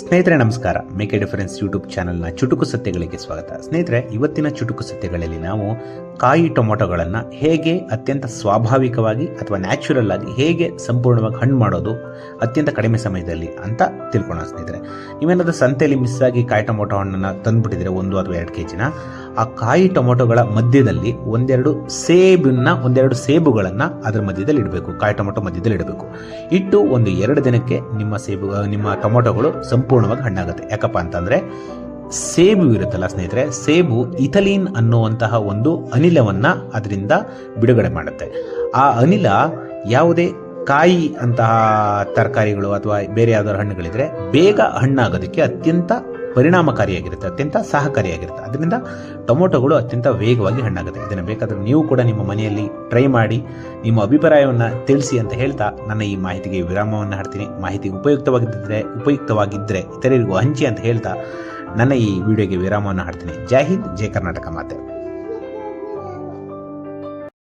ಸ್ನೇಹಿತರೆ, ನಮಸ್ಕಾರ. ಮೇಕೆ ಡಿಫರೆನ್ಸ್ ಯೂಟ್ಯೂಬ್ ಚಾನಲ್ನ ಚುಟುಕು ಸತ್ಯಗಳಿಗೆ ಸ್ವಾಗತ. ಸ್ನೇಹಿತರೆ, ಇವತ್ತಿನ ಚುಟುಕು ಸತ್ಯಗಳಲ್ಲಿ ನಾವು ಕಾಯಿ ಟೊಮೊಟೊಗಳನ್ನು ಹೇಗೆ ಅತ್ಯಂತ ಸ್ವಾಭಾವಿಕವಾಗಿ ಅಥವಾ ನ್ಯಾಚುರಲ್ ಆಗಿ ಹೇಗೆ ಸಂಪೂರ್ಣವಾಗಿ ಹಣ್ಣು ಮಾಡೋದು ಅತ್ಯಂತ ಕಡಿಮೆ ಸಮಯದಲ್ಲಿ ಅಂತ ತಿಳ್ಕೊಳ್ಳೋಣ ಸ್ನೇಹಿತರೆ. ನೀವೇನಾದ್ರೂ ಸಂತೆಯಲ್ಲಿ ಮಿಸ್ ಆಗಿ ಕಾಯಿ ಟೊಮೊಟೊ ಹಣ್ಣನ್ನು ತಂದುಬಿಟ್ಟಿದ್ರೆ ಒಂದು ಅಥವಾ ಎರಡು ಕೆ ಜಿನ ಆ ಕಾಯಿ ಟೊಮೊಟೊಗಳ ಮಧ್ಯದಲ್ಲಿ ಒಂದೆರಡು ಸೇಬನ್ನ ಒಂದೆರಡು ಸೇಬುಗಳನ್ನು ಅದರ ಮಧ್ಯದಲ್ಲಿ ಇಡಬೇಕು. ಕಾಯಿ ಟೊಮೊಟೊ ಮಧ್ಯದಲ್ಲಿ ಇಡಬೇಕು. ಇಟ್ಟು ಒಂದು ಎರಡು ದಿನಕ್ಕೆ ನಿಮ್ಮ ಸೇಬು ನಿಮ್ಮ ಟೊಮೊಟೊಗಳು ಸಂಪೂರ್ಣವಾಗಿ ಹಣ್ಣಾಗುತ್ತೆ. ಯಾಕಪ್ಪ ಅಂತಂದರೆ ಸೇಬು ಇರುತ್ತಲ್ಲ ಸ್ನೇಹಿತರೆ, ಸೇಬು ಇಥಲೀನ್ ಅನ್ನುವಂತಹ ಒಂದು ಅನಿಲವನ್ನು ಅದರಿಂದ ಬಿಡುಗಡೆ ಮಾಡುತ್ತೆ. ಆ ಅನಿಲ ಯಾವುದೇ ಕಾಯಿ ಅಂತಹ ತರಕಾರಿಗಳು ಅಥವಾ ಬೇರೆ ಯಾವ್ದಾದ್ರು ಹಣ್ಣುಗಳಿದ್ರೆ ಬೇಗ ಹಣ್ಣಾಗೋದಕ್ಕೆ ಅತ್ಯಂತ ಪರಿಣಾಮಕಾರಿಯಾಗಿರುತ್ತೆ, ಅತ್ಯಂತ ಸಹಕಾರಿಯಾಗಿರುತ್ತೆ. ಅದರಿಂದ ಟೊಮೊಟೊಗಳು ಅತ್ಯಂತ ವೇಗವಾಗಿ ಹಣ್ಣಾಗುತ್ತೆ. ಇದನ್ನು ಬೇಕಾದರೆ ನೀವು ಕೂಡ ನಿಮ್ಮ ಮನೆಯಲ್ಲಿ ಟ್ರೈ ಮಾಡಿ, ನಿಮ್ಮ ಅಭಿಪ್ರಾಯವನ್ನು ತಿಳಿಸಿ ಅಂತ ಹೇಳ್ತಾ ನನ್ನ ಈ ಮಾಹಿತಿಗೆ ವಿರಾಮವನ್ನು ಹಾಡ್ತೀನಿ. ಮಾಹಿತಿ ಉಪಯುಕ್ತವಾಗಿದ್ದರೆ ಉಪಯುಕ್ತವಾಗಿದ್ದರೆ ಇತರರಿಗೂ ಹಂಚಿ ಅಂತ ಹೇಳ್ತಾ ನನ್ನ ಈ ವಿಡಿಯೋಗೆ ವಿರಾಮವನ್ನು ಹಾಡ್ತೀನಿ. ಜೈ ಹಿಂದ್, ಜೈ ಕರ್ನಾಟಕ ಮಾತೆ.